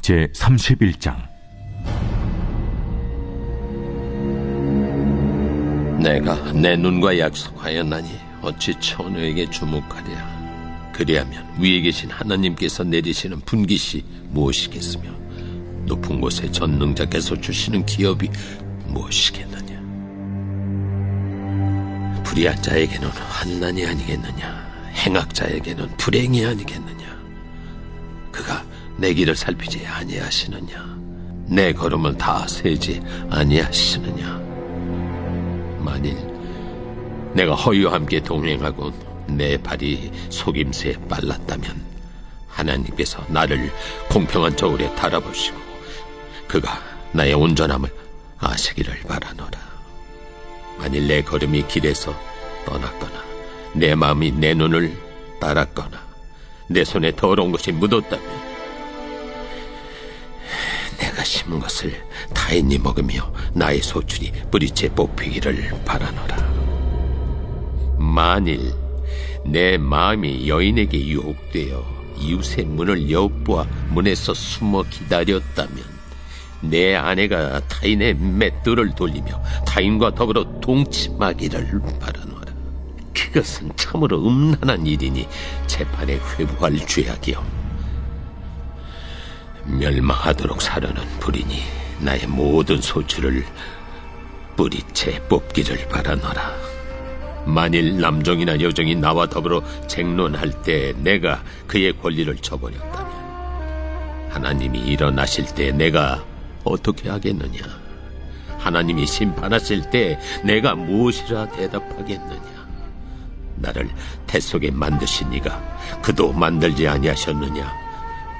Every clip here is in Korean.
제 31장. 내가 내 눈과 약속하였나니 어찌 처녀에게 주목하랴? 그리하면 위에 계신 하나님께서 내리시는 분깃이 무엇이겠으며 높은 곳에 전능자께서 주시는 기업이 무엇이겠느냐? 불의한 자에게는 환난이 아니겠느냐? 행악자에게는 불행이 아니겠느냐? 그가 내 길을 살피지 아니하시느냐? 내 걸음을 다 세지 아니하시느냐? 만일 내가 허위와 함께 동행하고 내 발이 속임새에 빨랐다면 하나님께서 나를 공평한 저울에 달아보시고 그가 나의 온전함을 아시기를 바라노라. 만일 내 걸음이 길에서 떠났거나 내 마음이 내 눈을 따랐거나 내 손에 더러운 것이 묻었다면 심은 것을 타인이 먹으며 나의 소출이 뿌리째 뽑히기를 바라노라. 만일 내 마음이 여인에게 유혹되어 이웃의 문을 엿보아 문에서 숨어 기다렸다면 내 아내가 타인의 맷돌을 돌리며 타인과 더불어 동침하기를 바라노라. 그것은 참으로 음란한 일이니 재판에 회부할 죄악이요. 멸망하도록 사려는 불이니 나의 모든 소출을 뿌리채 뽑기를 바라노라. 만일 남종이나 여종이 나와 더불어 쟁론할 때 내가 그의 권리를 저버렸다면 하나님이 일어나실 때 내가 어떻게 하겠느냐? 하나님이 심판하실 때 내가 무엇이라 대답하겠느냐? 나를 태 속에 만드신 이가 그도 만들지 아니하셨느냐?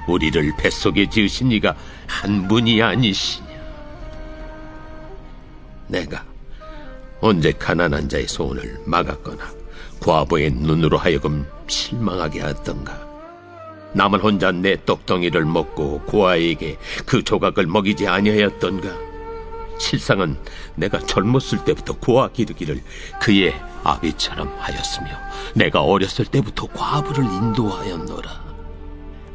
우리를 뱃속에 지으신 이가 한 분이 아니시냐? 내가 언제 가난한 자의 소원을 막았거나 과부의 눈으로 하여금 실망하게 하던가? 나만 혼자 내 떡덩이를 먹고 고아에게 그 조각을 먹이지 아니하였던가? 실상은 내가 젊었을 때부터 고아 기르기를 그의 아비처럼 하였으며 내가 어렸을 때부터 과부를 인도하였노라.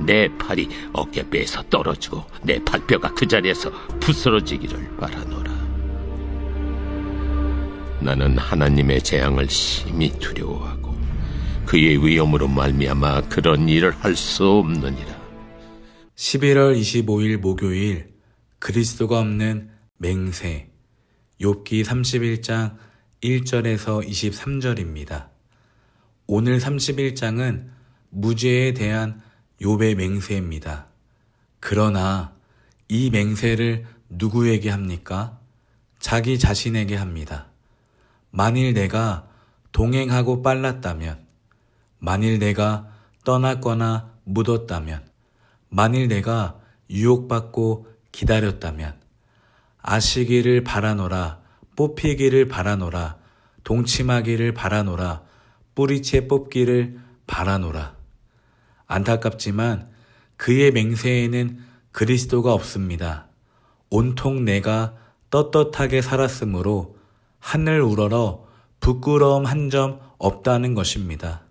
내 팔이 어깨뼈에서 떨어지고 내 팔뼈가 그 자리에서 부스러지기를 바라노라. 나는 하나님의 재앙을 심히 두려워하고 그의 위험으로 말미암아 그런 일을 할 수 없느니라. 11월 25일 목요일 그리스도가 없는 맹세 욥기 31장 1절에서 23절입니다. 오늘 31장은 무죄에 대한 욥의 맹세입니다. 그러나 이 맹세를 누구에게 합니까? 자기 자신에게 합니다. 만일 내가 동행하고 빨랐다면, 만일 내가 떠났거나 묻었다면, 만일 내가 유혹받고 기다렸다면, 아시기를 바라노라, 뽑히기를 바라노라, 동침하기를 바라노라, 뿌리채 뽑기를 바라노라. 안타깝지만 그의 맹세에는 그리스도가 없습니다. 온통 내가 떳떳하게 살았으므로 하늘 우러러 부끄러움 한 점 없다는 것입니다.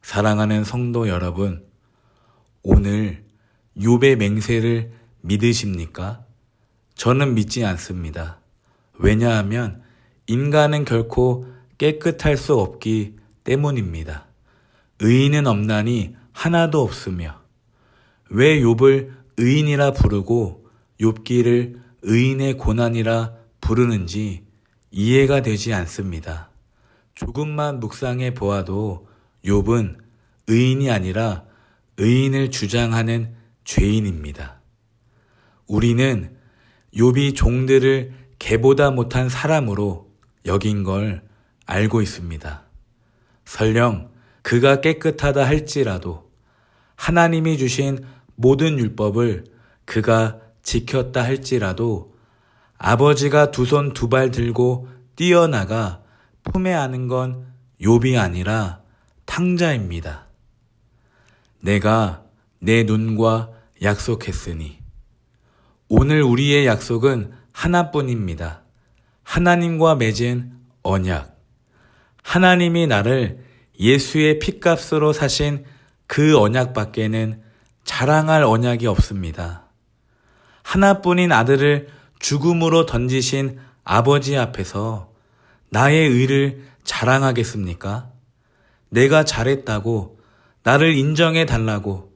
사랑하는 성도 여러분, 오늘 욥의 맹세를 믿으십니까? 저는 믿지 않습니다. 왜냐하면 인간은 결코 깨끗할 수 없기 때문입니다. 의인은 없나니 하나도 없으며 왜 욥을 의인이라 부르고 욥기를 의인의 고난이라 부르는지 이해가 되지 않습니다. 조금만 묵상해 보아도 욥은 의인이 아니라 의인을 주장하는 죄인입니다. 우리는 욥이 종들을 개보다 못한 사람으로 여긴 걸 알고 있습니다. 설령 그가 깨끗하다 할지라도 하나님이 주신 모든 율법을 그가 지켰다 할지라도 아버지가 두 손 두 발 들고 뛰어나가 품에 안은 건 욥이 아니라 탕자입니다. 내가 내 눈과 약속했으니 오늘 우리의 약속은 하나뿐입니다. 하나님과 맺은 언약. 하나님이 나를 예수의 피값으로 사신 그 언약 밖에는 자랑할 언약이 없습니다. 하나뿐인 아들을 죽음으로 던지신 아버지 앞에서 나의 의를 자랑하겠습니까? 내가 잘했다고 나를 인정해 달라고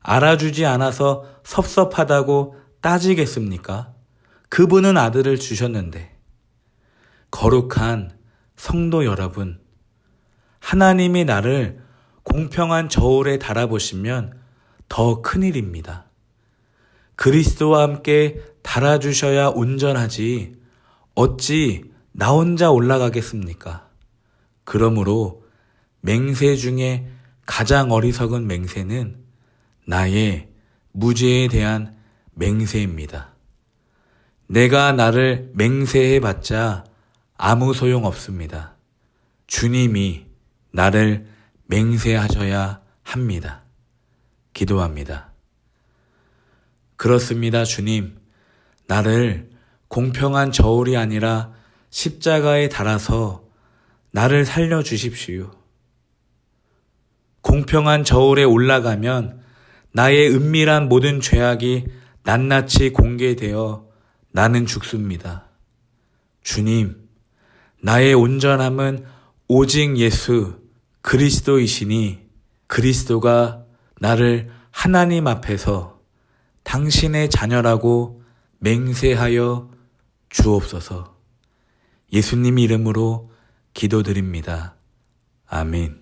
알아주지 않아서 섭섭하다고 따지겠습니까? 그분은 아들을 주셨는데 거룩한 성도 여러분 하나님이 나를 공평한 저울에 달아보시면 더 큰일입니다. 그리스도와 함께 달아주셔야 온전하지 어찌 나 혼자 올라가겠습니까? 그러므로 맹세 중에 가장 어리석은 맹세는 나의 무죄에 대한 맹세입니다. 내가 나를 맹세해 봤자 아무 소용 없습니다. 주님이 나를 맹세하셔야 합니다. 기도합니다. 그렇습니다, 주님. 나를 공평한 저울이 아니라 십자가에 달아서 나를 살려 주십시오. 공평한 저울에 올라가면 나의 은밀한 모든 죄악이 낱낱이 공개되어 나는 죽습니다. 주님, 나의 온전함은 오직 예수 그리스도이시니 그리스도가 나를 하나님 앞에서 당신의 자녀라고 맹세하여 주옵소서. 예수님 이름으로 기도드립니다. 아멘.